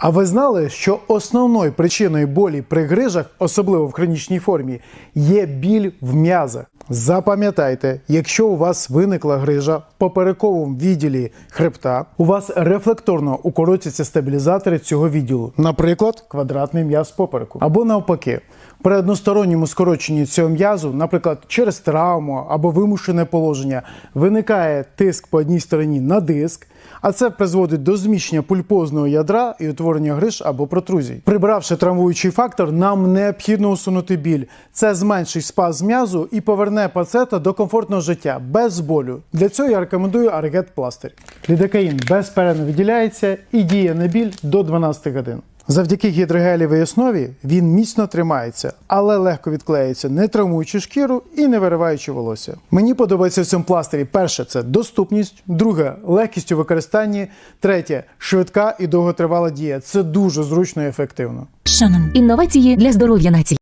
А ви знали, що основною причиною болі при грижах, особливо в хронічній формі, є біль в м'язах? Запам'ятайте, якщо у вас виникла грижа в поперековому відділі хребта, у вас рефлекторно укоротяться стабілізатори цього відділу, наприклад, квадратний м'яз попереку, або навпаки. При односторонньому скороченні цього м'язу, наприклад, через травму або вимушене положення, виникає тиск по одній стороні на диск, а це призводить до зміщення пульпозного ядра і утворення гриж або протрузій. Прибравши травмуючий фактор, нам необхідно усунути біль. Це зменшить спазм м'язу і поверне пацієнта до комфортного життя без болю. Для цього я рекомендую аргет пластир. Лідокаїн безперервно виділяється і діє на біль до 12 годин. Завдяки гідрогелівій основі він міцно тримається, але легко відклеюється, не травмуючи шкіру і не вириваючи волосся. Мені подобається в цьому пластирі перше це доступність, друге легкість у використанні, третє швидка і довготривала дія. Це дуже зручно і ефективно. Шанон. Інновації для здоров'я нації.